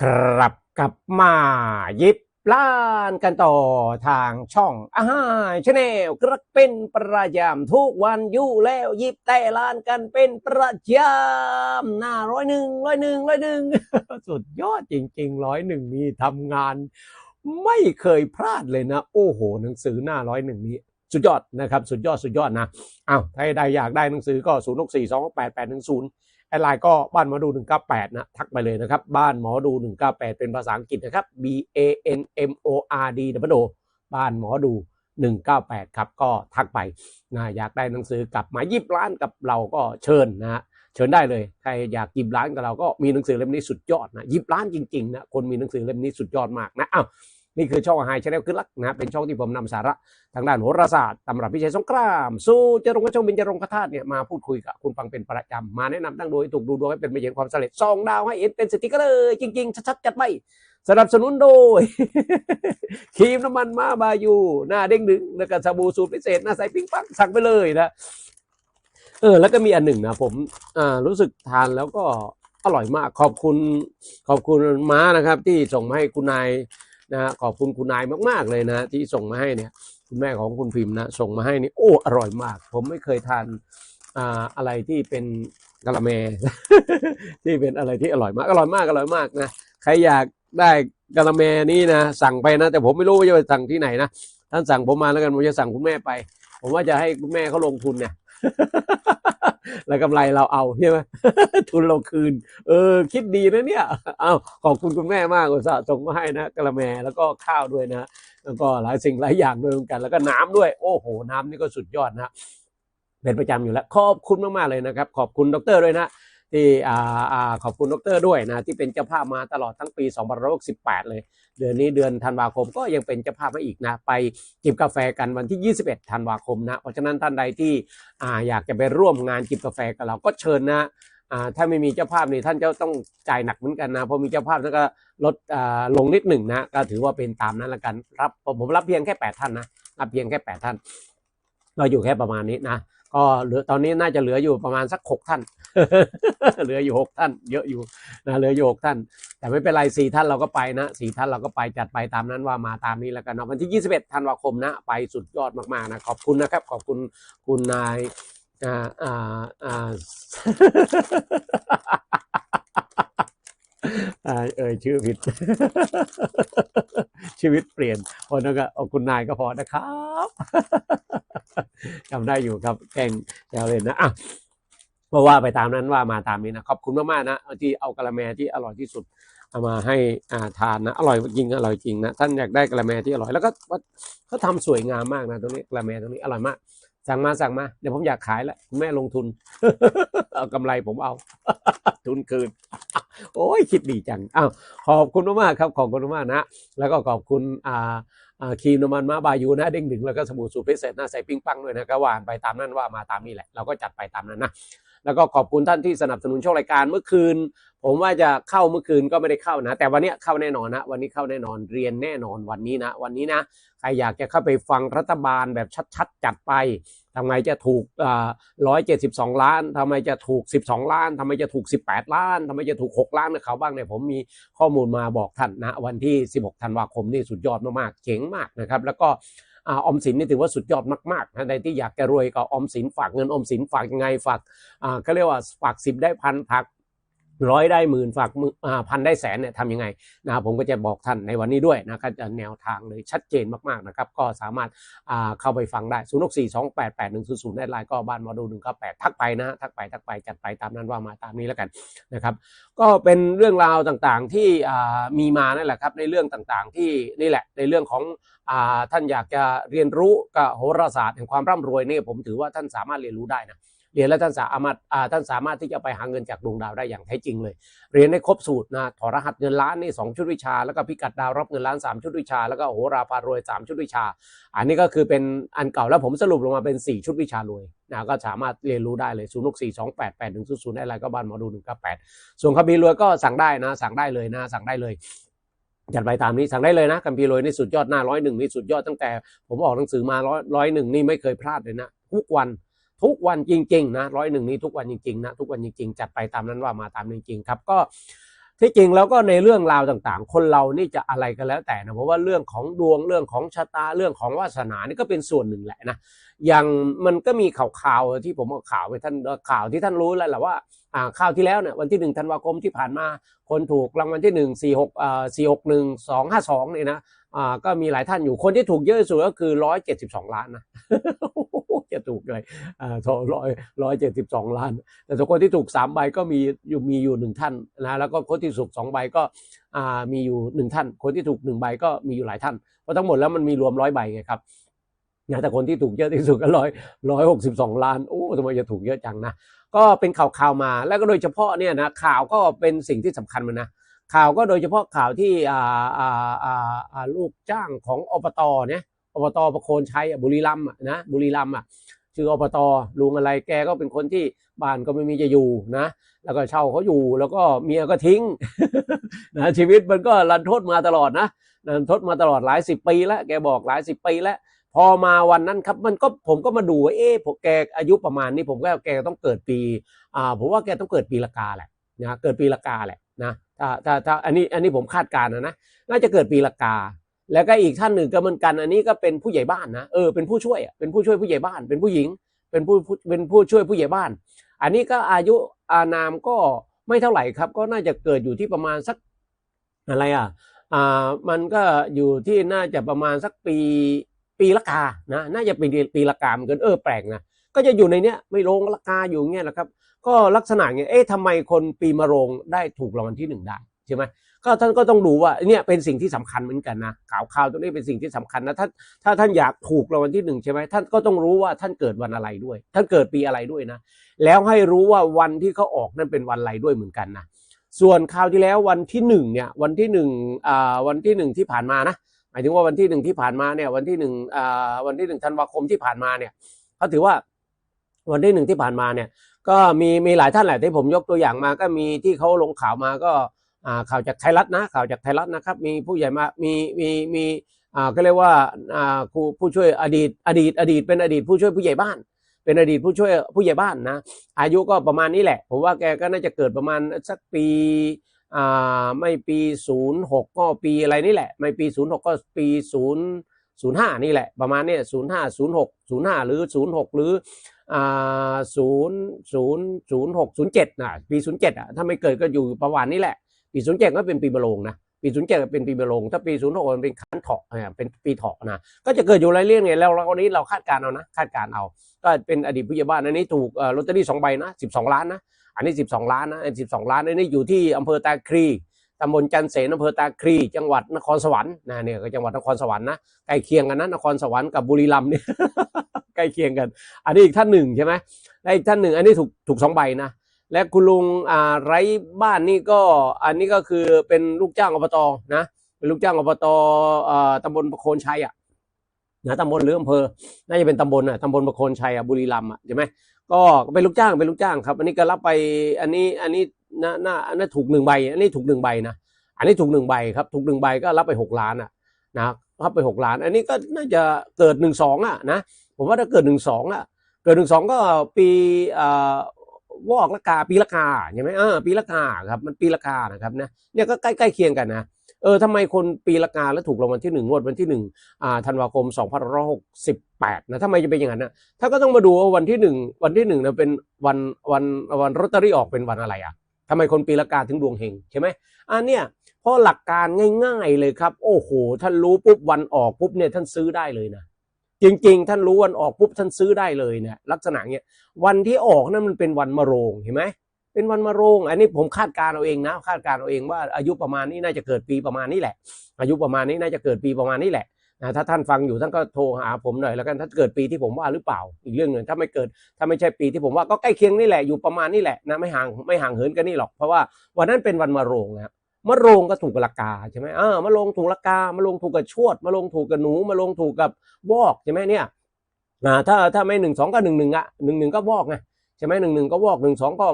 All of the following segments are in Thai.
ครับกลับมายิบล้านกันต่อทางช่องอาหารชาแนลกระเป็นประจำทุกวันอยู่แล้วยิบแต่ล้านกันเป็นประจำหน้าร้อยหนึ่งร้อยหนึ่งร้อยหนึ่งสุดยอดจริงๆร้อยหนึ่งนี่ทำงาน ไม่เคยพลาดเลยนะ โอ้โห หนังสือหน้าร้อยหนึ่งนี้สุดยอดนะครับ สุดยอดสุดยอดนะอ้าวถ้าใดอยากได้หนังสือก็0 6 4 2 8 8 1 0แอดไลน์ก็บ้านหมอดู 198 นะ ทักไปเลยนะครับ บ้านหมอดู 198 เป็นภาษาอังกฤษนะครับ B A N M O R D W O บ้านหมอดู 198 ครับ ก็ทักไปนะอยากได้หนังสือกลับมายิบร้านกับเราก็เชิญนะฮะเชิญได้เลยใครอยากยิบร้านกับเราก็มีหนังสือเล่มนี้สุดยอดนะยิบร้านจริงๆนะคนมีหนังสือเล่มนี้สุดยอดมากนะอ้าว นี่คือช่องไฮชแนลขึ้นลักนะเป็นช่องที่ผมนำสาระทางด้านโหราศาสตร์ตำรับพิชัยสงคราม สู้จรงกระชงบินจรงกระธาตุเนี่ยมาพูดคุยกับคุณฟังเป็นประจำมาแนะนำตั้งโดยถูกดูดวงให้เป็นไปอย่างความสำเร็จซองดาวให้เอ็นเป็นสติกเกอร์เลยจริง ๆ ชัดๆจัดไปสนับสนุนโดยครีมน้ำมันมาบายูหน้าเด้งดึงแล้วก็สบู่สูตรพิเศษหน้าใสปิ้งปังสั่งไปเลยนะเออแล้วก็มีอันหนึ่งนะผมอ่ารู้สึกทานแล้วก็อร่อยมากขอบคุณขอบคุณม้านะครับ ที่ส่งมาให้คุณนาย นะฮะขอบคุณคุณนายมากๆเลยนะที่ส่งมาให้เนี่ยคุณแม่ของคุณพิมพ์นะส่งมาให้นี่โอ้อร่อยมาก ผมไม่เคยทานอ่าอะไรที่เป็นกะละแม ที่เป็นอะไรที่อร่อยมากอร่อยมากอร่อยมากนะใครอยากได้กะละแมนี่นะสั่งไปนะ แต่ผมไม่รู้ว่าจะไปสั่งที่ไหนนะท่านสั่งผมมาแล้วกันผมจะสั่งคุณแม่ไป ผมว่าจะให้คุณแม่เขาลงทุนเนี่ย แล้วกำไรเราเอาใช่ไหมทุนเราคืน เออ คิดดีนะเนี่ยเอาขอบคุณคุณแม่มากอุตส่าห์ส่งมาให้นะกะละแมแล้วก็ข้าวด้วยนะแล้วก็หลายสิ่งหลายอย่างด้วยเหมือนกันแล้วก็น้ำด้วย โอ้โห น้ำนี่ก็สุดยอดนะเป็นประจำอยู่แล้ว ขอบคุณมากๆเลยนะครับ ขอบคุณดรด้วยนะ ที่อ่าขอบคุณดรด้วยนะที่เป็นเจ้าภาพมาตลอดทั้งปี2568 เลย เดือนนี้เดือนธันวาคมก็ยังเป็นเจ้าภาพมาอีกนะ ไปจิบกาแฟกันวันที่ 21 ธันวาคมนะ เพราะฉะนั้นท่านใดที่อ่าอยากจะไปร่วมงานจิบกาแฟกับเราก็เชิญนะอ่าถ้าไม่มีเจ้าภาพนี่ท่านจะต้องจ่ายหนักเหมือนกันนะพอมีเจ้าภาพท่านก็ลดอ่าลงนิดหนึ่งนะก็ถือว่าเป็นตามนั้นละกันรับผมรับเพียงแค่แปดท่านนะรับเพียงแค่แปดท่านก็อยู่แค่ประมาณนี้นะ ก็เหลือตอนนี้น่าจะเหลืออยู่ประมาณสักหกท่าน เหลืออยู่หกท่าน เยอะอยู่นะเหลืออยู่หกท่าน แต่ไม่เป็นไรสี่ท่านเราก็ไปนะสี่ท่านเราก็ไปจัดไปตามนั้นว่ามาตามนี้แล้วกันเนาะวันที่21ธันวาคมนะ ไปสุดยอดมากๆนะขอบคุณนะครับ ขอบคุณคุณนายอ่าอ่าอ่า อ่าเอ่ยชื่อผิด ชีวิตเปลี่ยนพอนั้นก็เอาคุณนายก็พอนะครับจำได้อยู่ครับแกงแซวเล่นนะอะเพราะว่าไปตามนั้นว่ามาตามนี้นะขอบคุณมากๆนะที่เอากะละแมที่อร่อยที่สุดเอามาให้อ่าทานนะอร่อยจริงอร่อยจริงนะท่านอยากได้กะละแมที่อร่อยแล้วก็เขาทำสวยงามมากนะตรงนี้กะละแมตรงนี้อร่อยมาก สั่งมาสั่งมา เดี๋ยวผมอยากขายแล้วคุณแม่ลงทุน เอากำไรผมเอา ทุนคืน โอ้ยคิดดีจังอ้าวขอบคุณมากๆครับขอบคุณมากๆนะแล้วก็ขอบคุณอ่าครีมน้ำมันมาบายูนะเด้งดึงแล้วก็สบู่สูตรพิเศษหน้าใส่ปิ้งปังด้วยนะก็ว่านไปตามนั้นว่ามาตามนี้แหละ เราก็จัดไปตามนั้นนะ แล้วก็ขอบคุณท่านที่สนับสนุนช่องรายการเมื่อคืน ผมว่าจะเข้าเมื่อคืนก็ไม่ได้เข้านะ แต่วันนี้เข้าแน่นอนนะ วันนี้เข้าแน่นอนเรียนแน่นอนวันนี้นะ วันนี้นะใครอยากจะเข้าไปฟังรัฐบาลแบบชัดๆ จัดไปทำไมจะถูกร้อยเจ็ดสิบสองล้านทำไมจะถูกสิบสองล้านทำไมจะถูกสิบแปดล้านทำไมจะถูกหกล้านเขาบ้างเนี่ยผมมีข้อมูลมาบอกท่านนะ วันที่สิบหกธันวาคมนี่สุดยอดมากๆเจ๋งมากนะครับ แล้วก็ อออมสินนี่ถือว่าสุดยอดมากๆนะใครที่อยากจะรวยก็ออมสินฝากเงินออมสินฝากยังไงฝากอ่าก็เรียกว่าฝากสิบได้พันฝาก ร้อยได้หมื่นฝากมือพันได้แสนเนี่ยทำยังไงนะครับผมก็จะบอกท่านในวันนี้ด้วยนะครับจะแนวทางเลยชัดเจนมากๆนะครับก็สามารถาเข้าไปฟังได้0 6 4 2 8 8 1 0 0ได้ไลน์ก็บ้านมาดู1 9 8ทักไปนะทักไปทักไปจัดไปตามนั้นว่ามาตามนี้แล้วกันนะครับก็เป็นเรื่องราวต่างๆที่มีมานั่นแหละครับในเรื่องต่างๆที่นี่แหละในเรื่องของอท่านอยากจะเรียนรู้กับโหราศาสตร์แห่งความร่ำรวยนี่ผมถือว่าท่านสามารถเรียนรู้ได้นะ รียนแล้วท่านสามารถท่านสามารถที่จะไปหาเงินจากดวงดาวได้อย่างแท้จริงเลย เรียนให้ครบสูตรนะถอดรหัสเงินล้านนี่สองชุดวิชา แล้วก็พิกัดดาวรับเงินล้านสามชุดวิชา แล้วก็โหราพารวยสามชุดวิชา อันนี้ก็คือเป็นอันเก่าแล้วผมสรุปลงมาเป็น 4 ชุดวิชารวยนะก็สามารถเรียนรู้ได้เลย0 6 4 2 8 8 1 0 0ได้อะไรก็บ้านหมอดู198ส่วนคัมภีร์รวยก็สั่งได้นะ สั่งได้เลยนะสั่งได้เลยจัดไปตามนี้สั่งได้เลยนะคัมภีร์รวยนี่สุดยอดหน้าร้อยหนึ่งนี่สุดยอดตั้งแต่ ผมออกหนังสือมาร้อยร้อยหนึ่งนี่ไม่เคยพลาดเลยนะทุกวัน ทุกวันจริงๆนะร้อยหนึ่งนี้ทุกวันจริงๆนะทุกวันจริงๆจัดไปตามนั้นว่ามาตามจริงๆครับก็ที่จริงแล้วก็ในเรื่องราวต่างๆ คนเรานี่จะอะไรกันแล้วแต่นะเพราะว่าเรื่องของดวงเรื่องของชะตาเรื่องของวาสนานี่ก็เป็นส่วนหนึ่งแหละนะอย่างมันก็มีข่าวๆที่ผมเอาข่าวไปท่านข่าวที่ท่านรู้แล้วแหละว่าอ่าข่าวที่แล้วเนี่ยวันที่หนึ่งธันวาคมที่ผ่านมาคนถูกรางวัลที่หนึ่งสี่หกอ่าสี่หกหนึ่งสองห้าสองเนี่ยนะอ่าก็มีหลายท่านอยู่คนที่ถูกเยอะสุดก็คือร้อยเจ็ดสิบสองล้านนะ จะถูกเลยอ่าร้อยร้อยเจ็ดสิบสองล้าน แต่คนที่ถูกสามใบก็มีอยู่มีอยู่หนึ่งท่านนะแล้วก็คนที่ถูกสองใบก็มีอยู่หนึ่งท่าน คนที่ถูกหนึ่งใบก็มีอยู่หลายท่านเพราะทั้งหมดแล้วมันมีรวมร้อยใบไงครับนะแต่คนที่ถูกเยอะที่สุดก็ร้อยร้อยหกสิบสองล้านโอ้ทำไมจะถูกเยอะจังนะก็เป็นข่าวข่าวมาแล้วก็โดยเฉพาะเนี่ยนะข่าวก็เป็นสิ่งที่สำคัญมันนะข่าวก็โดยเฉพาะข่าวที่ลูกจ้างของอบตเนี่ย อบตประโคนชัยบุรีรัมย์นะบุรีรัมย์อะชื่ออบตลุงอะไรแกก็เป็นคนที่บ้านก็ไม่มีจะอยู่นะ แล้วก็เช่าเขาอยู่แล้วก็เมียก็ทิ้งนะชีวิตมันก็รันทดมาตลอดนะรันทดมาตลอดหลายสิบปีแล้วแกบอกหลายสิบปีแล้วพอมาวันนั้นครับมันก็ผมก็มาดูว่าเอ๊ะผมแกอายุประมาณนี้ผมก็แกต้องเกิดปีอ่าผมว่าแกต้องเกิดปีละกาแหละนะเกิดปีละกาแหละนะถ้าถ้าถ้าอันนี้อันนี้ผมคาดการณ์นะนะน่าจะเกิดปีละกา แล้วก็อีกท่านหนึ่งก็เหมือนกัน อันนี้ก็เป็นผู้ใหญ่บ้านนะเออเป็นผู้ช่วยเป็นผู้ช่วยผู้ใหญ่บ้าน เป็นผู้หญิง เป็นผู้เป็นผู้ช่วยผู้ใหญ่บ้าน อันนี้ก็อายุอานามก็ไม่เท่าไหร่ครับ ก็น่าจะเกิดอยู่ที่ประมาณสักอะไรอะอ่ามันก็อยู่ที่น่าจะประมาณสักปีปีละกานะน่าจะเป็นปีละกาเหมือนกันเออแปลกนะก็จะอยู่ในเนี้ยไม่ลงละกาอยู่อย่างเงี้ยแหละครับ ก็ลักษณะเงี้ยเอ๊ะทำไมคนปีมะโรงได้ถูกรางวัลที่หนึ่งได้ใช่ไหม ก็ท่านก็ต้องดูว่าเนี่ยเป็นสิ่งที่สำคัญเหมือนกันนะข่าวข่าวตรงนี้เป็นสิ่งที่สำคัญนะถ้าถ้าท่านอยากถูกรางวัลที่หนึ่งใช่ไหมท่านก็ต้องรู้ว่าท่านเกิดวันอะไรด้วย ท่านเกิดปีอะไรด้วยนะ แล้วให้รู้ว่าวันที่เขาออกนั่นเป็นวันอะไรด้วยเหมือนกันนะส่วนคราวที่แล้ววันที่หนึ่งเนี่ยวันที่หนึ่งอ่าวันที่หนึ่งที่ผ่านมานะหมายถึงว่าวันที่หนึ่งที่ผ่านมาเนี่ยวันที่หนึ่งอ่าวันที่หนึ่งธันวาคมที่ผ่านมาเนี่ยเขาถือว่าวันที่หนึ่งที่ผ่านมาเนี่ย ก็มีมีหลายท่านแหละที่ผมยกตัวอย่างมาก็มีที่เขาลงข่าวมาก็ ข่าวจากไทยรัฐนะข่าวจากไทยรัฐนะครับ มีผู้ใหญ่มามีมีมีอ่าก็เรียกว่าอ่าครูผู้ช่วยอดีตอดีตอดีต เป็นอดีตผู้ช่วยผู้ใหญ่บ้าน เป็นอดีตผู้ช่วยผู้ใหญ่บ้านนะอายุก็ประมาณนี้แหละ ผมว่าแกก็น่าจะเกิดประมาณสักปีอ่าไม่ปีศูนย์หกก็ปีอะไรนี่แหละ ไม่ปีศูนย์หกก็ปีศูนย์ศูนย์ห้านี่แหละประมาณเนี้ยศูนย์ห้าศูนย์หกศูนย์ห้าหรือศูนย์หกหรืออ่าศูนย์ศูนย์ศูนย์หกศูนย์เจ็ดนะปีศูนย์เจ็ดอะถ้าไม่เกิดก็อยู่ประมาณนี้แหละ ปีศูนย์เจ็ดก็เป็นปีมะโรงนะปีศูนย์เจ็ดเป็นปีมะโรงถ้าปีศูนย์หกมันเป็นขันเถาะอ่าเป็นปีเถาะนะก็จะเกิดอยู่ไรเรื่องไงแล้วเราวันนี้เราคาดการณ์เอานะคาดการณ์เอา ก็เป็นอดีตผู้ใหญ่บ้านอันนี้ถูกลอตเตอรี่สองใบนะสิบสองล้านนะอันนี้สิบสองล้านนะสิบสองล้านอันนี้อยู่ที่อำเภอตาคลีตำบลจันเสนอำเภอตาคลีจังหวัดนครสวรรค์นะเนี่ยก็จังหวัดนครสวรรค์นะใกล้เคียงกันนะนครสวรรค์กับบุรีรัมย์เนี่ยใกล้เคียงกัน อันนี้อีกท่านหนึ่งใช่ไหมและอีกท่านหนึ่ง อันนี้ถูกถูกสองใบนะ และคุณลุงอ่าไร้บ้านนี่ก็อันนี้ก็คือเป็นลูกจ้างอบตนะเป็นลูกจ้างอบตอ่าตำบลประโคนชัยอะนะตำบลหรืออำเภอน่าจะเป็นตำบลอะตำบลประโคนชัยอะบุรีรัมย์อะใช่ไหมก็เป็นลูกจ้างเป็นลูกจ้างครับ อันนี้ก็รับไปอันนี้อันนี้น่าน่าอันนั้ถูกหนึ่งใบ อันนี้ถูกหนึ่งใบนะอันนี้ถูกหนึ่งใบครับ ถูกหนึ่งใบก็รับไปหกล้านอะนะรับไปหกล้าน อันนี้ก็น่าจะเกิดหนึ่งสองอะนะผมว่าถ้าเกิดหนึ่งสองอะเกิดหนึ่งสองก็ปีอ่อ วอกละกาปีละกาใช่ไหมเออปีละกาครับมันปีละกานะครับนะเนี่ยก็ใกล้ใกล้เคียงกันนะเออทำไมคนปีละกาแล้วถูกรางวัลที่หนึ่งงวดวันที่หนึ่งอ่าธันวาคมสองพันหกสิบแปดนะทำไมจะเป็นอย่างนั้นนะถ้าก็ต้องมาดูว่าวันที่หนึ่งวันที่หนึ่งเนี่ยเป็นวันวันวันลอตเตอรี่ออกเป็นวันอะไรอะทำไมคนปีละกาถึงดวงเฮงใช่ไหมอันเนี่ยเพราะหลักการง่าย ๆเลยครับ โอ้โหท่านรู้ปุ๊บวันออกปุ๊บเนี่ยท่านซื้อได้เลยนะ จริง ๆ ท่านรู้วันออกปุ๊บท่านซื้อได้เลยเนี่ยลักษณะเนี้ยวันที่ออกนั่นมันเป็นวันมะโรงเห็นไหมเป็นวันมะโรงอันนี้ผมคาดการเอาเองนะคาดการเอาเองว่าอายุประมาณนี้น่าจะเกิดปีประมาณนี้แหละ อายุประมาณนี้น่าจะเกิดปีประมาณนี้แหละนะถ้าท่านฟังอยู่ท่านก็โทรหาผมหน่อยแล้วกันถ้าเกิดปีที่ผมว่าหรือเปล่าอีกเรื่องหนึ่งถ้าไม่เกิดถ้าไม่ใช่ปีที่ผมว่าก็ใกล้เคียงนี่แหละอยู่ประมาณนี้แหละนะไม่ห่างไม่ห่างเหินกันนี่หรอกเพราะว่าวันนั้นเป็นวันมะโรงนะครับ มะโรงก็ถูกกับละกาใช่ไหมอ่ามะโรงถูกละกามะโรงถูกกับชวดมะโรงถูกกับหนูมะโรงถูกกับวอกใช่ไหมเนี่ยอ่าถ้าถ้าไม่หนึ่งสองก็หนึ่งหนึ่งอะหนึ่งหนึ่งก็วอกไงใช่ไหมหนึ่งหนึ่งก็วอกหนึ่งสองก็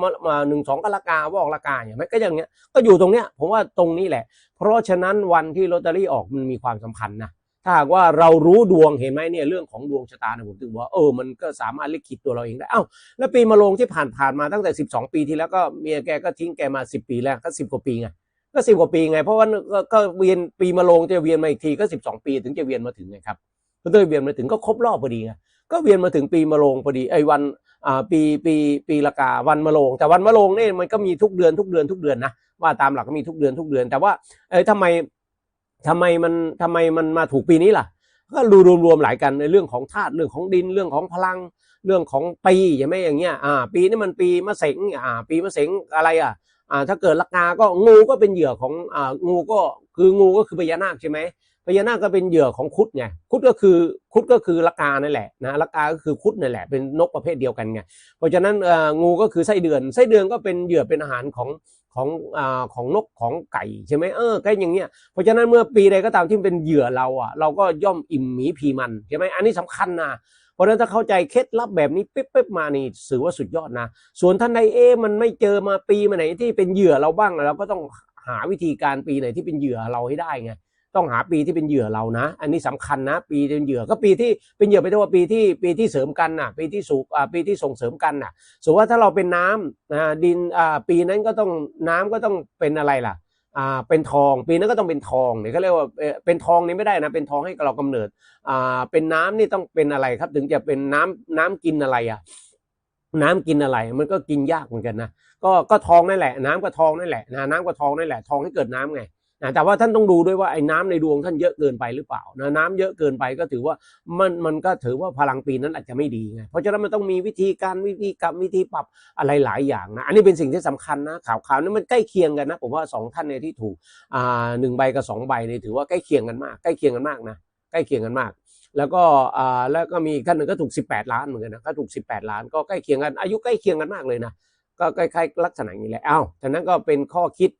มามาหนึ่งสองก็ละกาวอกละกาอย่างไหมก็อย่างเงี้ยก็อยู่ตรงเนี้ยผมว่าตรงนี้แหละ เพราะฉะนั้นวันที่ลอตเตอรี่ออกมันมีความสำคัญนะถ้าหากว่าเรารู้ดวงเห็นไหมเนี่ยเรื่องของดวงชะตาเนี่ยผมถึงว่าเออมันก็สามารถลิขิตตัวเราเองได้เอ้าแล้วปีมะโรงที่ผ่านผ่านมาตั้งแต่ 12 ปีที่แล้วก็เมียแกก็ทิ้งแกมา 10 ปีแล้วก็10กว่าปีไง ก็สิบกว่าปีไง เพราะว่าก็ก็เวียนปีมะโรงจะเวียนมาอีกทีก็12ปีถึงจะเวียนมาถึงไงครับก็เลยเวียนมาถึงก็ครบรอบพอดีไงก็เวียนมาถึงปีมะโรงพอดีไอ้วันอ่าปีปีปีละกาวันมะโรงแต่วันมะโรงนี่มันก็มีทุกเดือนทุกเดือนทุกเดือนนะว่าตามหลักก็มีทุกเดือนทุกเดือน แต่ว่าเอ้ยทำไมทำไมมันทำไมมันมาถูกปีนี้ล่ะ ก็ดูรวมๆหลายกันในเรื่องของธาตุเรื่องของดินเรื่องของพลังเรื่องของปีใช่ไหมอย่างเงี้ยอ่าปีนี้มันปีมะเสงอ่าปีมะเสงอะไรอะ ถ้าเกิดลักาก็งูก็เป็นเหยื่อขององูก็คืองูก็คือพญานาคใช่ไหมพญานาคก็เป็นเหยื่อของคุดไงคุดก็คือคุดก็คือลักกานั่นแหละนะลักาก็คือคุดนั่นแหละเป็นนกประเภทเดียวกันไงเพราะฉะนั้นงูก็คือไส้เดือนไส้เดือนก็เป็นเหยื่อเป็นอาหารของของอของนกของไก่ใช่ไหมเออก็อย่างเงี้ยเพราะฉะนั้นเมื่อปีใดก็ตามที่เป็นเหยื่อเราอะเราก็ย่อมอิ่มหมีพีมันใช่ไหมอันนี้สำคัญนะ ราะฉะนั้นถ้าเข้าใจเคล็ดลับแบบนี้ปิ๊บปิ๊บมานี่ถือว่าสุดยอดนะ ส่วนท่านใดเอ๊มันไม่เจอมาปีมาไหนที่เป็นเหยื่อเราบ้างเราก็ต้องหาวิธีการปีไหนที่เป็นเหยื่อเราให้ได้ไงต้องหาปีที่เป็นเหยื่อเรานะ อันนี้สำคัญนะ ปีเป็นเหยื่อก็ปีที่เป็นเหยื่อไปเท่าว่าปีที่ปีที่เสริมกันน่ะ ปีที่สูอ่าปีที่ส่งเสริมกันน่ะสมมติว่าถ้าเราเป็นน้ำดินปีนั้นก็ต้องน้ำก็ต้องเป็นอะไรล่ะ อ่าเป็นทองปีนั้นก็ต้องเป็นทองเนี่ยเขาเรียกว่าเออเป็นทองนี่ไม่ได้นะ เป็นทองให้เรากำเนิดอ่าเป็นน้ำนี่ต้องเป็นอะไรครับ ถึงจะเป็นน้ำน้ำกินอะไรอะน้ำกินอะไรมันก็กินยากเหมือนกันนะก็ก็ทองนั่นแหละ น้ำก็ทองนั่นแหละนะน้ำก็ทองนั่นแหละ ทองให้เกิดน้ำไง นะแต่ว่าท่านต้องดูด้วยว่าไอ้น้ำในดวงท่านเยอะเกินไปหรือเปล่านะน้ำเยอะเกินไปก็ถือว่ามันมันก็ถือว่าพลังปีนั้นอาจจะไม่ดีไงเพราะฉะนั้นมันต้องมีวิธีการวิธีกรรมวิธีปรับอะไรหลายอย่างนะอันนี้เป็นสิ่งที่สำคัญนะข่าวข่าวนี้มันใกล้เคียงกันนะผมว่าสองท่านเนี่ยที่ถูกอ่าหนึ่งใบกับสองใบเนี่ยถือว่าใกล้เคียงกันมากใกล้เคียงกันมากนะใกล้เคียงกันมากแล้วก็อ่าแล้วก็มีท่านหนึ่งก็ถูก 18 ล้านเหมือนกันนะก็ถูก 18 ล้านก็ใกล้เคียงกันอายุใกล้เคียงกันมากเลยนะ ก็คล้ายๆลักษณะอย่างนี้แหละ เอ้าฉะนั้นก็เป็นข้อคิด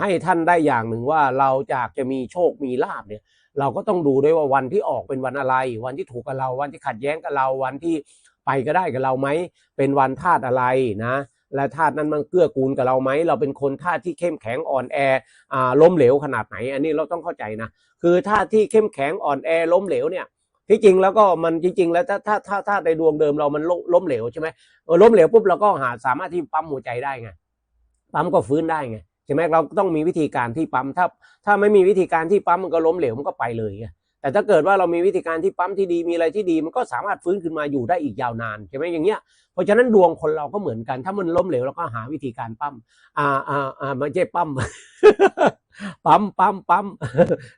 ให้ท่านได้อย่างหนึ่งว่าเราจากจะมีโชค มีลาบเนี่ย เราก็ต้องดูด้วยว่าวันที่ออกเป็นวันอะไร วันที่ถูกกับเรา วันที่ขัดแย้งกับเรา วันที่ไปก็ได้กับเราไหม เป็นวันธาตุอะไรนะ และธาตุนั้นมันเกื้อกูลกับเราไหม เราเป็นคนธาตุที่เข้มแข็งอ่อนแออ่าล้มเหลวขนาดไหน อันนี้เราต้องเข้าใจนะ คือธาตุที่เข้มแข็งอ่อนแอล้มเหลวเนี่ย ที่จริงแล้วก็มันจริง ๆ แล้วถ้าถ้าถ้าถ้าในดวงเดิมเรามันล้มล้มเหลวใช่ไหมเออล้มเหลวปุ๊บเราก็หาสามารถที่ปั๊มหัวใจได้ไงปั๊มก็ฟื้นได้ไงใช่ไหมเราต้องมีวิธีการที่ปั๊มถ้า ถ้าไม่มีวิธีการที่ปั๊มมันก็ล้มเหลวมันก็ไปเลยไงแต่ถ้าเกิดว่าเรามีวิธีการที่ปั๊มที่ดีมีอะไรที่ดี มันก็สามารถฟื้นขึ้นมาอยู่ได้อีกยาวนานใช่ไหมอย่างเงี้ยเพราะฉะนั้นดวงคนเราก็เหมือนกัน ถ้ามันล้มเหลวเราก็หาวิธีการปั๊มอ่าอ่าอ่าไม่ใช่ปั๊ม ปั๊มปั๊มปั๊ม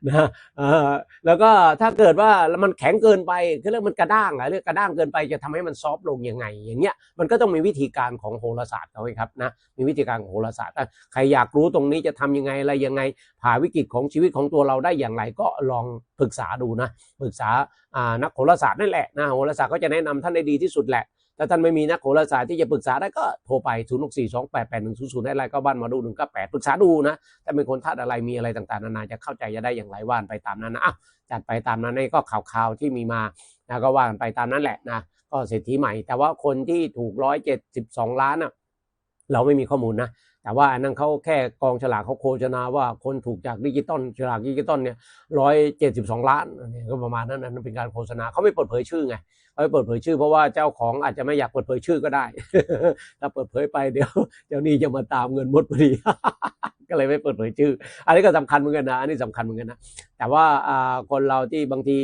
นะเออแล้วก็ถ้าเกิดว่ามันแข็งเกินไปก็เรียกมันกระด้างอะเรียกกระด้างเกินไปจะทำให้มันซอฟต์ลงยังไง อย่างเงี้ยมันก็ต้องมีวิธีการของโหราศาสตร์เขาไว้ครับนะมีวิธีการของโหราศาสตร์ใครอยากรู้ตรงนี้จะทำยังไงอะไรยังไงผ่าวิกฤตของชีวิตของตัวเราได้อย่างไรก็ลองปรึกษาดูนะปรึกษาอ่านักโหราศาสตร์นั่นแหละนะโหราศาสตร์ก็จะแนะนำท่านได้ดีที่สุดแหละ ถ้าท่านไม่มีนักโหราศาสตร์ที่จะปรึกษาได้ก็โทรไป 0 6 4 2 8 8 1 0 0ได้ไรก็บ้านมาดูหนึ่งก็แปดปรึกษาดูนะถ้าเป็นคนธาตุอะไรมีอะไรต่างๆนานาจะเข้าใจจะได้อย่างไรว่านไปตามนั้นนะอะจัดไปตามนั้นนี่ก็ข่าวๆที่มีมานะก็ว่านไปตามนั้นแหละนะก็เศรษฐีใหม่ แต่ว่าคนที่ถูก172ล้านอะเราไม่มีข้อมูลนะ แต่ว่าอันนั้นเขาแค่กองฉลากเขาโฆษณาว่าคนถูกจากดิจิตอลฉลากดิจิตอลเนี่ยร้อยเจ็ดสิบสองล้านนี่ก็ประมาณนั้นนะนั่นเป็นการโฆษณาเขาไม่เปิดเผยชื่อไงเขาไม่เปิดเผยชื่อเพราะว่าเจ้าของอาจจะไม่อยากเปิดเผยชื่อก็ได้ ถ้าเปิดเผยไปเดี๋ยวเจ้านี้จะมาตามเงินหมดพอดีก็เลยไม่เปิดเผยชื่อ อันนี้ก็สำคัญเหมือนกันนะอันนี้สำคัญเหมือนกันนะแต่ว่าอ่าคนเราที่บางที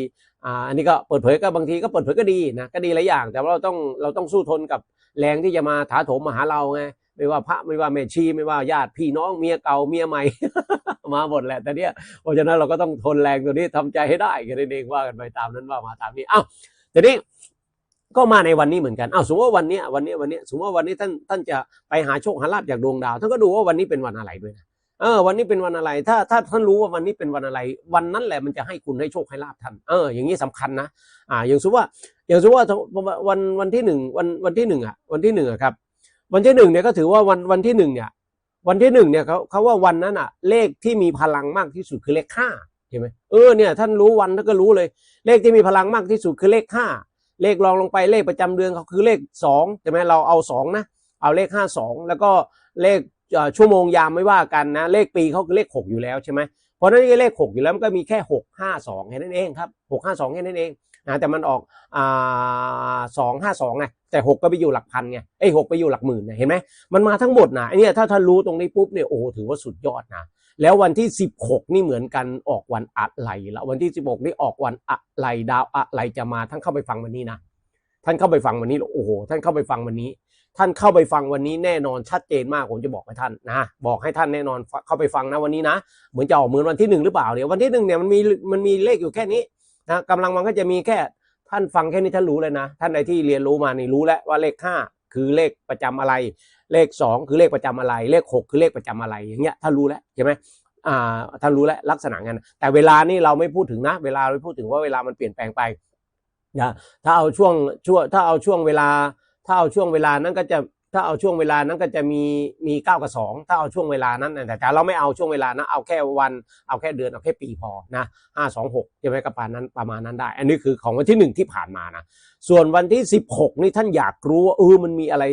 อ่าอันนี้ก็เปิดเผยก็บางทีก็เปิดเผยก็ดีนะก็ดีหลายอย่าง แต่ว่าเราต้องเราต้องสู้ทนกับแรงที่จะมาถาโถมมาหาเราไง ไม่ว่าพระไม่ว่าแม่ชีไม่ว่าญาติพี่น้องเมียเก่าเมียใหม่ มาหมดแหละแต่เนี้ยเพราะฉะนั้นเราก็ต้องทนแรงตัวนี้ทำใจให้ได้กันเองว่ากันไปตามนั้นว่ามาตามนี้อ้าวทีนี้ก็มาในวันนี้เหมือนกันอ้าวสมมติว่าวันนี้วันนี้วันนี้สมมติว่าวันนี้ท่านท่านจะไปหาโชคหาลาภจากดวงดาวท่านก็ดูว่าวันนี้เป็นวันอะไรด้วยนะเออวันนี้เป็นวันอะไร ถ้าถ้าท่านรู้ว่าวันนี้เป็นวันอะไร วันนั้นแหละมันจะให้คุณให้โชคให้ลาภท่านเอออย่างนี้สำคัญนะอ่าอย่างสมมติว่าอย่างสมมติว่าวันวันที่หนึ่งวันวันที่หนึ่งอะวันที่หนึ่งอะครับ วันที่หนึ่งเนี่ยก็ถือว่าวันวันที่หนึ่งเนี่ยวันที่หนึ่งเนี่ยเขาเขาว่าวันนั้นอะเลขที่มีพลังมากที่สุดคือเลขห้าใช่ไหมเออเนี่ยท่านรู้วันท่านก็รู้เลย เลขที่มีพลังมากที่สุดคือเลขห้าเลขรองลงไปเลขประจำเดือนเขาคือเลขสองใช่ไหมเราเอาสองนะเอาเลขห้าสองแล้วก็เลขชั่วโมงยามไม่ว่ากันนะ เลขปีเขาคือเลขหกอยู่แล้วใช่ไหมเพราะฉะนั้นเลขหกอยู่แล้วมันก็มีแค่หกห้าสองแค่นั้นเองครับหกห้าสองแค่นั้นเองนะแต่มันออกอ่าสองห้าสองไง แต่หกก็ไปอยู่หลักพันไงไอ้หกไปอยู่หลักหมื่นเห็นไหมมันมาทั้งหมดนะไอ้เนี่ยถ้าท่านรู้ตรงนี้ปุ๊บเนี่ยโอ้โหถือว่าสุดยอดนะแล้ววันที่ 16 นี่เหมือนกันออกวันอะไรละวันที่ 16 นี่ออกวันอะไรดาวอะไรจะมาท่านเข้าไปฟังวันนี้นะท่านเข้าไปฟังวันนี้โอ้โหท่านเข้าไปฟังวันนี้ ท่านเข้าไปฟังวันนี้แน่นอนชัดเจนมากผมจะบอกให้ท่านนะบอกให้ท่านแน่นอนเข้าไปฟังนะวันนี้นะ เหมือนจะออกเหมือนวันที่หนึ่งหรือเปล่าเนี่ยวันที่หนึ่งเนี่ยมันมีมันมีเลขอยู่แค่นี้นะกำลังมันก็จะมีแค่ ท่านฟังแค่นี้ท่านรู้เลยนะ ท่านใดที่เรียนรู้มานี่รู้แล้วว่าเลขห้าคือเลขประจำอะไร เลขสองคือเลขประจำอะไร เลขหกคือเลขประจำอะไรอย่างเงี้ยท่านรู้แล้วใช่ไหมอ่าท่านรู้แล้วลักษณะงานแต่เวลานี่เราไม่พูดถึงนะ เวลาเราพูดถึงว่าเวลามันเปลี่ยนแปลงไปนะถ้าเอาช่วงช่วงถ้าเอาช่วงเวลา ถ้าเอาช่วงเวลานั้นก็จะ ถ้าเอาช่วงเวลานั้นก็จะมีมีเก้ากับสองถ้าเอาช่วงเวลานั้นนะแต่เราไม่เอาช่วงเวลานะเอาแค่วันเอาแค่เดือนเอาแค่ปีพอนะห้าสองหกจะไปกระปานนั้นประมาณนั้นได้ อันนี้คือของวันที่หนึ่งที่ผ่านมานะส่วนวันที่สิบหกนี่ท่านอยากรู้ว่าเออมันมีอะไร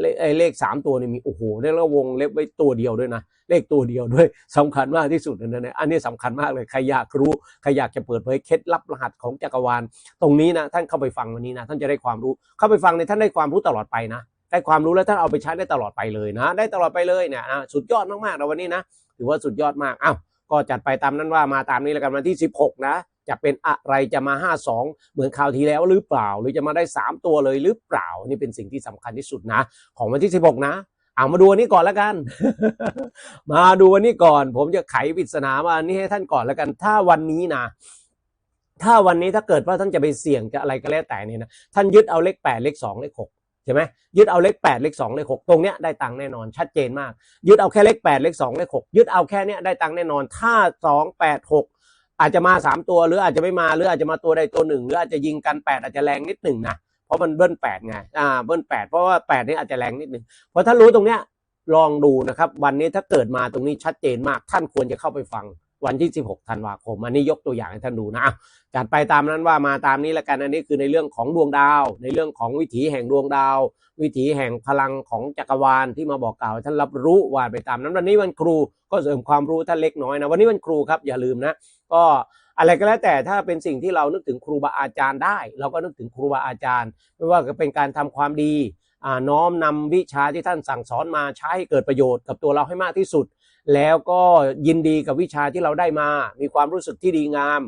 เลขไอ้เลขสามตัวนี่มีโอ้โหได้แล้ววงเล็บไว้ตัวเดียวด้วยนะเลขตัวเดียวด้วยสำคัญมากที่สุดนะเนี่ยอันนี้สำคัญมากเลยใครอยากรู้ใครอยากจะเปิดเผยเคล็ดลับรหัสของจักรวาล ตรงนี้นะท่านเข้าไปฟังวันนี้นะท่านจะได้ความรู้เข้าไปฟังในท่านได้ความรู้ตลอดไปนะ ได้ความรู้แล้วท่านเอาไปใช้ได้ตลอดไปเลยนะ ได้ตลอดไปเลยเนี่ยนะสุดยอดมากๆนะวันนี้นะถือว่าสุดยอดมากอ้าวก็จัดไปตามนั้นว่ามาตามนี้แล้วกันวันที่ 16 นะจะเป็นอะไรจะมา 52 เหมือนคราวที่แล้วหรือเปล่า หรือจะมาได้ 3 ตัวเลยหรือเปล่า นี่เป็นสิ่งที่สำคัญที่สุดนะ ของวันที่ 16 นะเอามาดูวันนี้ก่อนแล้วกัน มาดูวันนี้ก่อน ผมจะไขปริศนามาอันนี้ให้ท่านก่อนแล้วกัน ถ้าวันนี้นะ ถ้าวันนี้ถ้าเกิดว่าท่านจะไปเสี่ยงจะอะไรก็แล้วแต่นี่นะ ท่านยึดเอาเลขแปดเลขสองเลขหก ใช่ไหมยึดเอาเลขแปดเลขสองเลขหกตรงเนี้ยได้ตังค์แน่นอนชัดเจนมาก ยึดเอาแค่เลขแปดเลขสองเลขหกยึดเอาแค่เนี้ยได้ตังค์แน่นอน ถ้าสองแปดหกอาจจะมาสามตัวหรืออาจจะไม่มาหรืออาจจะมาตัวใดตัวหนึ่งหรืออาจจะยิงกันแปดอาจจะแรงนิดหนึ่งนะเพราะมันเบิ้ลแปดไงอ่าเบิ้ลแปดเพราะว่าแปดนี่อาจจะแรงนิดหนึ่งเพราะถ้ารู้ตรงเนี้ยลองดูนะครับ วันนี้ถ้าเกิดมาตรงนี้ชัดเจนมากท่านควรจะเข้าไปฟัง วันที่ 16 ธันวาคม อันนี้ยกตัวอย่างให้ท่านดูนะจัดไปตามนั้นว่ามาตามนี้ล้วกัน อันนี้คือในเรื่องของดวงดาว ในเรื่องของวิถีแห่งดวงดาว วิถีแห่งพลังของจักรวาลที่มาบอกกล่าวท่านรับรู้ว่าไปตามนั้นวันนี้วันครูก็เสริมความรู้ท่านเล็กน้อยนะวันนี้วันครูครับอย่าลืมนะ ก็อะไรก็แล้วแต่ถ้าเป็นสิ่งที่เรานึกถึงครูบาอาจารย์ได้ เราก็นึกถึงครูบาอาจารย์ ไม่ว่าจะเป็นการทำความดีน้อมนำวิชาที่ท่านสั่งสอนมาใช้ให้เกิดประโยชน์กับตัวเราให้มากที่สุด แล้วก็ยินดีกับวิชาที่เราได้มา มีความรู้สึกที่ดีงาม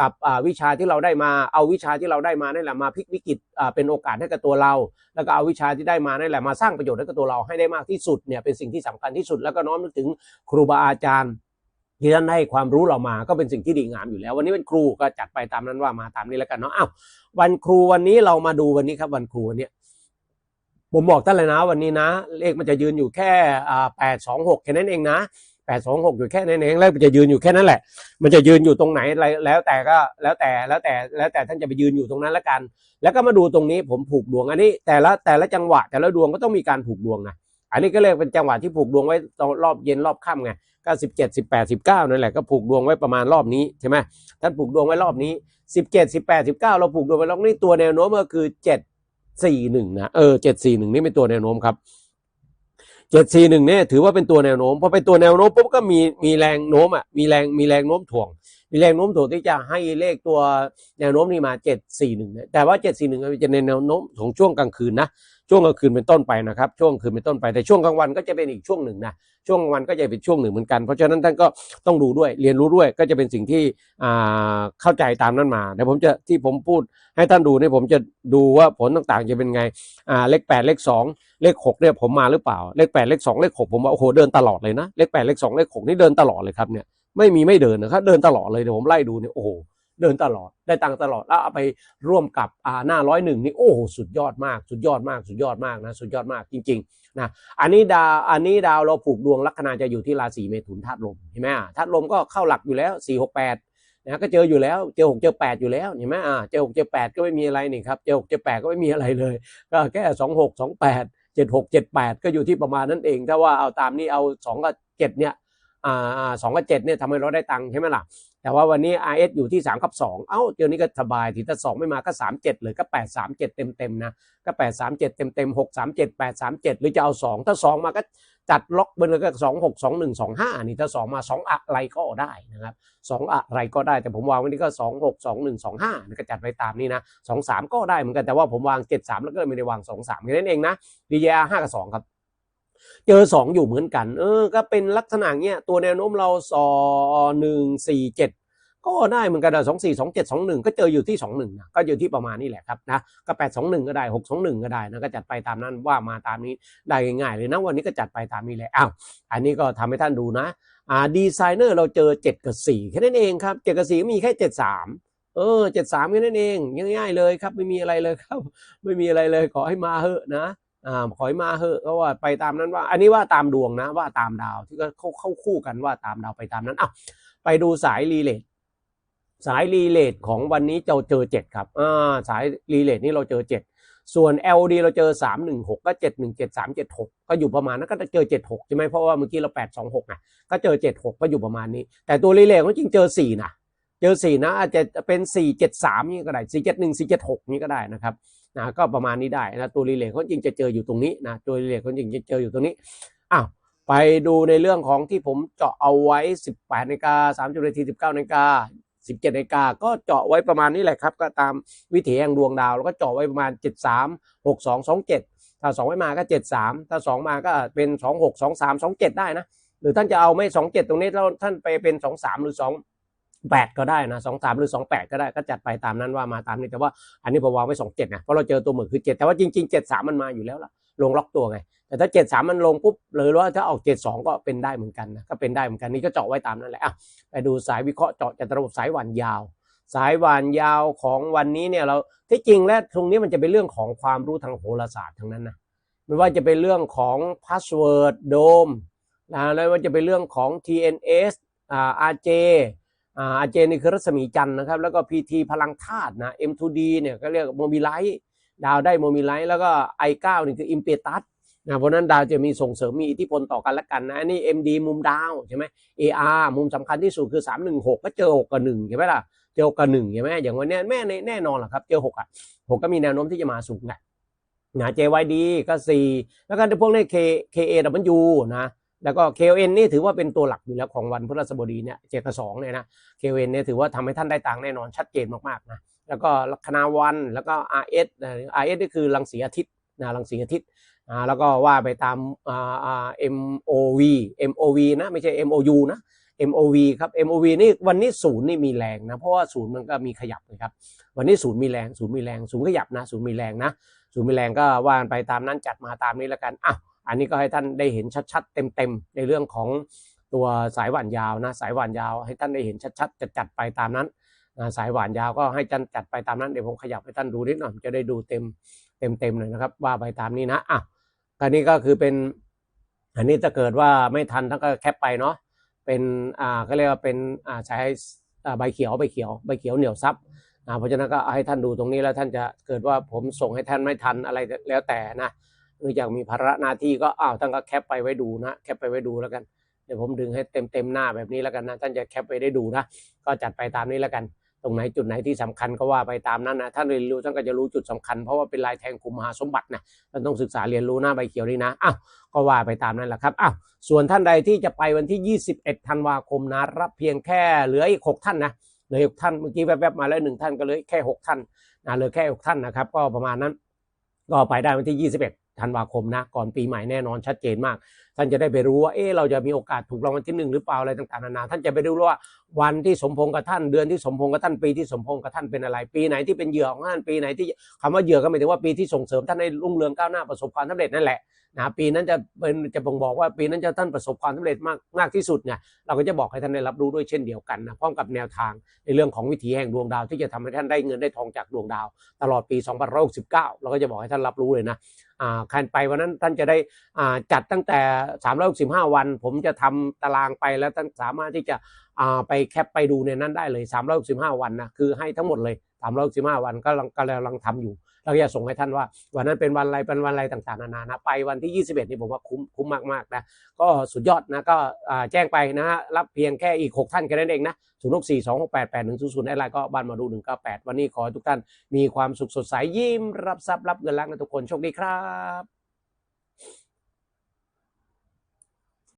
กับวิชาที่เราได้มา เอาวิชาที่เราได้มานั่แหละมาพลิกวิกฤตเป็นโอกาสให้กับตัวเรา แล้วก็เอาวิชาที่ได้มานั่แหละมาสร้างประโยชน์ให้กับตัวเราให้ได้มากที่สุดเนี่ยเป็นสิ่งที่สำคัญที่สุด แล้วก็น้อมนึกถึงครูบาอาจารย์ที่ท่านให้ความรู้เรามาก็เป็นสิ่งที่ดีงามอยู่แล้ว วันนี้เป็นครูก็จัดไปตามนั้นว่ามาตามนี้แล้วกันเนาะอ้าววันครูวันนี้เรามาดูวันนี้ครับวันครูวันนี้ ผมบอกท่านเลยนะวันนี้นะ เลขมันจะยืนอยู่แค่แปดสองหกแค่นั้นเองนะแปดสองหกอยู่แค่นั้นเองแล้วมันจะยืนอยู่แค่นั้นแหละ มันจะยืนอยู่ตรงไหนอะไรแล้วแต่ก็แล้วแต่แล้วแต่แล้วแต่ท่านจะไปยืนอยู่ตรงนั้นล้วกัน แล้วก็มาดูตรงนี้ผมผูกดวงอันนี้ แต่ละแต่ละจังหวะแต่ละดวงก็ต้องมีการผูกดวงนะอันนี้ก็เรียกเป็นจังหวะที่ผูกดวงไว้ตอนรอบเย็นรอบค่ำไงก็สิบเจ็ดสิบแปดสิบเก้านั่นแหละก็ผูกดวงไว้ประมาณรอบนี้ใช่ไหมท่านผูกดวงไว้รอบนี้สิบเจ็ดสิบแปดสิบเก้าเราผูกดวงไว้รอบนี้ตัวแนวโน้มก็คือเจ็ด สี่หนึ่งนะเออเจ็ดสี่หนึ่งนี่เป็นตัวแนวโน้มครับเจ็ดสี่หนึ่งเนี่ยถือว่าเป็นตัวแนวโน้มพอเป็นตัวแนวโน้มปุ๊บก็มีมีแรงโน้มอะมีแรงมีแรงโน้มถ่วง แรงโน้มถ่วงที่จะให้เลขตัวแนวโน้มนี้มาเจ็ดสี่หนึ่งแต่ว่าเจ็ดสี่หนึ่งจะในแนวโน้มของช่วงกลางคืนนะช่วงกลางคืนเป็นต้นไปนะครับ ช่วงคืนเป็นต้นไปแต่ช่วงกลางวันก็จะเป็นอีกช่วงหนึ่งนะช่วงกลางวันก็จะเป็นช่วงหนึ่งเหมือนกัน เพราะฉะนั้นท่านก็ต้องดูด้วยเรียนรู้ด้วยก็จะเป็นสิ่งที่เข้าใจตามนั้นมาเดี๋ยวผมจะที่ผมพูดให้ท่านดูเนี่ยผมจะดูว่าผลต่างๆ จะเป็นไงเลขแปดเลขสองเลขหกเนี่ยผมมาหรือเปล่า เลขแปดเลขสองเลขหกผมว่าโอ้โหเดินตลอดเลยนะเลขแปดเลขสองเลขหกนี่เดินตลอดเลยครับเนี่ย ไม่มีไม่เดินนะครับเดินตลอดเลยเดี๋ยวผมไล่ดูเนี่ยโอ้โหเดินตลอดได้ตังตลอดแล้วเอาไปร่วมกับอ่าหน้าร้อยหนึ่งนี่โอ้โหสุดยอดมาก สุดยอดมาก สุดยอดมากนะสุดยอดมากจริงๆนะอันนี้ดาวอันนี้ดาวเราผูกดวงลัคนาจะอยู่ที่ราศีเมถุนธาตุลมเห็นไหมอะธาตุลมก็เข้าหลักอยู่แล้วสี่หกแปดนะก็เจออยู่แล้วเจอหกเจอแปดอยู่แล้วเห็นไหมอ่าเจอหกเจอแปดก็ไม่มีอะไรนี่ครับเจอหกเจอแปดก็ไม่มีอะไรเลย ก็แค่สองหกสองแปดเจ็ดหกเจ็ดแปดก็อยู่ที่ประมาณนั้นเอง ถ้าว่าเอาตามนี้เอาสองกับเจ็ดเนี่ย สองกับเจ็ดเนี่ยทำให้เราได้ตังค์ใช่ไหมล่ะ แต่ว่าวันนี้ RS อยู่ที่3กับ2เอ้าเดี๋ยวนี้ก็สบายทีถ้า2ไม่มาก็ 3 7 เลยก็ 8 3 7 เต็มเต็มนะ ก็ 8 3 7 เต็มเต็มๆ6 3 7 8 3 7 หรือจะเอา 2 ถ้า 2 มาก็จัดล็อกไปเลยก็สองหกสองหนึ่งสองห้านี่ถ้าสองมาสองอะไรก็ได้นะครับสองอะไรก็ได้แต่ผมวางว้นี่ก็สองหกสองหนึ่งสองห้านี่ก็จัดไปตามนี้นะสองสามก็ได้เหมือนกันแต่ว่าผมวางเจ็ดสามแล้วก็ไม่ได้วางสองสามแค่นั้นเองนะดีเห้ากับสองครับ เจอสองอยู่เหมือนกัน เออ ก็เป็นลักษณะเนี้ยตัวแนวโน้มเราสอหนึ่งสี่เจ็ดก็ได้เหมือนกันสองสี่สองเจ็ดสองหนึ่งก็เจออยู่ที่สองหนึ่งนะก็อยู่ที่ประมาณนี้แหละครับนะก็แปดสองหนึ่งก็ได้หกสองหนึ่งก็ได้นะก็จัดไปตามนั้นว่ามาตามนี้ได้ง่ายๆเลยนะวันนี้ก็จัดไปตามนี้แหละอ้าวอันนี้ก็ทำให้ท่านดูนะอ่าดีไซเนอร์เราเจอเจ็ดกับสี่แค่นั้นเองครับเจ็ดกับสี่มีแค่เจ็ดสามเออเจ็ดสามแค่นั้นเองง่ายๆเลยครับไม่มีอะไรเลยครับ ไม่มีอะไรเลยขอให้มาเหอะนะ ขอยมาเหอะก็ว่าไปตามนั้นว่า อันนี้ว่าตามดวงนะว่าตามดาวที่ก็เข้าเข้าคู่กันว่าตามดาวไปตามนั้นอะไปดูสายรีเลทสายรีเลทของวันนี้เราเจอเจ็ดครับอ่าสายรีเลทนี่เราเจอเจ็ดส่วน LD เราเจอสามหนึ่งหกก็เจ็ดหนึ่งเจ็ดสามเจ็ดหกก็อยู่ประมาณนั้นก็จะเจอเจ็ดหกใช่ไหมเพราะว่าเมื่อกี้เราแปดสองหกไงก็เจอเจ็ดหกก็อยู่ประมาณนี้ แต่ตัวรีเลทของจริงเจอสี่นะ เจอสี่นะ อาจจะเป็นสี่เจ็ดสามนี่ก็ได้สี่เจ็ดหนึ่งสี่เจ็ดหกนี่ก็ได้นะครับ นะก็ประมาณนี้ได้นะตัวรีเลย์เขาจริงจะเจออยู่ตรงนี้นะตัวรีเลย์เขาจริงจะเจออยู่ตรงนี้อ้าวไปดูในเรื่องของที่ผมเจาะเอาไว้ 18นาฬิกา30นาที19นาฬิกา17นาฬิกาก็เจาะไว้ประมาณนี้แหละครับ ก็ตามวิถีแห่งดวงดาว แล้วก็เจาะไว้ประมาณ 73 62 27 ถ้า 2 ไม่มาก็ 73 ถ้า 2 มาก็เป็น 26 23 27 ได้นะ หรือท่านจะเอาไม่ 27 ตรงนี้แล้วท่านไปเป็น 23 หรือ 2 แปดก็ได้นะสองสามหรือสองแปดก็ได้ก็จัดไปตามนั้นว่ามาตามนี้แต่ว่าอันนี้ผมวางไว้สองเจ็ดนะเพราะเราเจอตัวหมึกคือเจ็ดแต่ว่าจริงๆเจ็ดสามมันมาอยู่แล้วล่ะลงล็อกตัวไง แต่ถ้าเจ็ดสามมันลงปุ๊บเลยว่าถ้าออกเจ็ดสองก็เป็นได้เหมือนกันนะก็เป็นได้เหมือนกันนี่ก็เจาะไว้ตามนั้นแหละอะไปดูสายวิเคราะห์เจาะจากระบบสายหวานยาว สายหวานยาวของวันนี้เนี่ยเราที่จริงแล้วตรงนี้มันจะเป็นเรื่องของความรู้ทางโหราศาสตร์ทั้งนั้นนะไม่ว่าจะเป็นเรื่องของพาสเวิร์ดโดมนะแล้วว่าจะเป็นเรื่องของ TNS อ่า RJ อาเจนี่คือรัศมีจันทร์นะครับ แล้วก็ PT พลังธาตุนะ M2D เนี่ยก็เรียกโมบิไลท์ดาวได้โมบิไลท์แล้วก็ I9 นี่คืออิมเปตัสนะเพราะนั้นดาวจะมีส่งเสริมมีอิทธิพลต่อกันและกันนะอันนี้ MD มุมดาวใช่ไหม AR มุมสำคัญที่สุดคือ 316 ก็เจอ 6 กับ1ใช่ไหมล่ะ เจอ 6 กับ1ใช่ไหมอย่างวันนี้แม่แน่นอนแหละครับ เจอ 6 อะ 6 ก็มีแนวโน้มที่จะมาสูงแหละนะ JYD ก็ 4 แล้วก็พวกนี้ K KAW นะ แล้วก็ KON นี่ถือว่าเป็นตัวหลักอยู่แล้วของวันพฤหัสบดีเนี่ยเจ็ดกับสองเนี่ยนะ KON เนี่ยถือว่าทำให้ท่านได้ตังค์แน่นอนชัดเจนมากๆนะแล้วก็ลัคนาวันแล้วก็ RS นะ RS นี่คือรังสีอาทิตย์นะรังสีอาทิตย์อ่าแล้วก็ว่าไปตามอ่าอ่า MOV MOV นะไม่ใช่ MOU นะ MOV ครับ MOV นี่วันนี้ศูนย์นี่มีแรงนะเพราะว่าศูนย์มันก็มีขยับนะครับวันนี้ศูนย์มีแรงศูนย์มีแรงศูนย์ขยับนะศูนย์มีแรงนะศูนย์มีแรงก็ว่านไปตามนั้นจัดมาตามนี้แล้วกันอะ อันนี้ก็ให้ท่านได้เห็นชัดๆ เต็มๆ ในเรื่องของตัวสายหวานยาวนะสายหวานยาว ให้ท่านได้เห็นชัดๆจะจัดไปตามนั้นสายหวานยาวก็ให้ท่านจัดไปตามนั้นเดี๋ยวผมขยับให้ท่านดูนิดหน่อยจะได้ดูเต็มเต็มๆเลยนะครับ ว่าไปตามนี้นะอะอันนี้ก็คือเป็นอันนี้ถ้าเกิดว่าไม่ทันท่านก็แคปไปเนาะเป็นอ่าก็เรียกว่าเป็นอ่าใช้อ่าใบเขียวใบเขียวใบเขียวเหนียวซับอ่าเพราะฉะนั้นก็ให้ท่านดูตรงนี้แล้วท่านจะเกิดว่าผมส่งให้ท่านไม่ทันอะไรแล้วแต่นะ เนื่องจากมีภาระหน้าที่ก็อ้าวท่านก็แคปไปไว้ดูนะแคปไปไว้ดูแล้วกันเดี๋ยวผมดึงให้เต็มเต็มหน้าแบบนี้แล้วกันนะท่านจะแคปไปได้ดูนะก็จัดไปตามนี้แล้วกัน ตรงไหนจุดไหนที่สำคัญก็ว่าไปตามนั้นนะท่านเรียนรู้ท่านก็จะรู้จุดสำคัญเพราะว่าเป็นลายแทงคุมมหาสมบัตินะท่านต้องศึกษาเรียนรู้หน้าใบเขียวนี่นะอ้าวก็ว่าไปตามนั้นแหละครับอ้าวส่วนท่านใดที่จะไปวันที่ 21ธันวาคมนะรับเพียงแค่เหลืออีก6ท่านนะเหลืออีกท่านเมื่อกี้แวบๆมาแล้วหนึ่งท่านก็เหลยแค่ 6 ท่านนะเหลือแค่6ท่านนะครับก็ประมาณนั้นก็ไปได้วันที่ 21 ธันวาคมนะ ก่อนปีใหม่แน่นอนชัดเจนมากท่านจะได้ไปรู้ว่าเออเราจะมีโอกาสถูกรางวัลที่หนึ่งหรือเปล่าอะไรต่างๆนานาท่านจะไปรู้ว่าวันที่สมพงษ์กับท่านเดือนที่สมพงษ์กับท่านปีที่สมพงษ์กับท่านเป็นอะไร ปีไหนที่เป็นเหยื่อของท่านปีไหนที่คำว่าเหยื่อก็หมายถึงว่าปีที่ส่งเสริมท่านให้รุ่งเรืองก้าวหน้าประสบความสำเร็จนั่นแหละนะปีนั้นจะเป็นจะบ่งบอกว่าปีนั้นจะท่านประสบความสำเร็จมากมากที่สุดไงเราก็จะบอกให้ท่านได้รับรู้ด้วยเช่นเดียวกันนะพร้อมกับแนวทางในเรื่องของวิถีแห่งดวงดาว ที่จะทำให้ท่านได้เงินได้ทองจากดวงดาว ตลอดปี 2569 เราก็จะบอกให้ท่านรับรู้เลยนะอ่าคันไปวันนั้นท่านจะได้อ่าจัดตั้งแต่365วัน ผมจะทำตารางไปแล้วท่านสามารถที่จะอ่าไปแคปไปดูในนั้นได้เลย365วันนะคือให้ทั้งหมดเลย365วันก็กำลังกำลังทำอยู่เราจะส่งให้ท่านว่า วันนั้นเป็นวันอะไรเป็นวันอะไรต่างๆนานานะไปวันที่ 21 นี่ผมว่าคุ้มคุ้มมากๆนะก็สุดยอดนะก็อ่าแจ้งไปนะฮะรับเพียงแค่อีก 6 ท่านแค่นั้นเองนะ0 6 4 2 6 8 8 1 0 0ไลน์ก็บ้านมาดู198วันนี้ขอให้ทุกท่านมีความสุขสดใสยิ้มรับทรัพย์รับเงินล้านกันทุกคนโชคดีครับ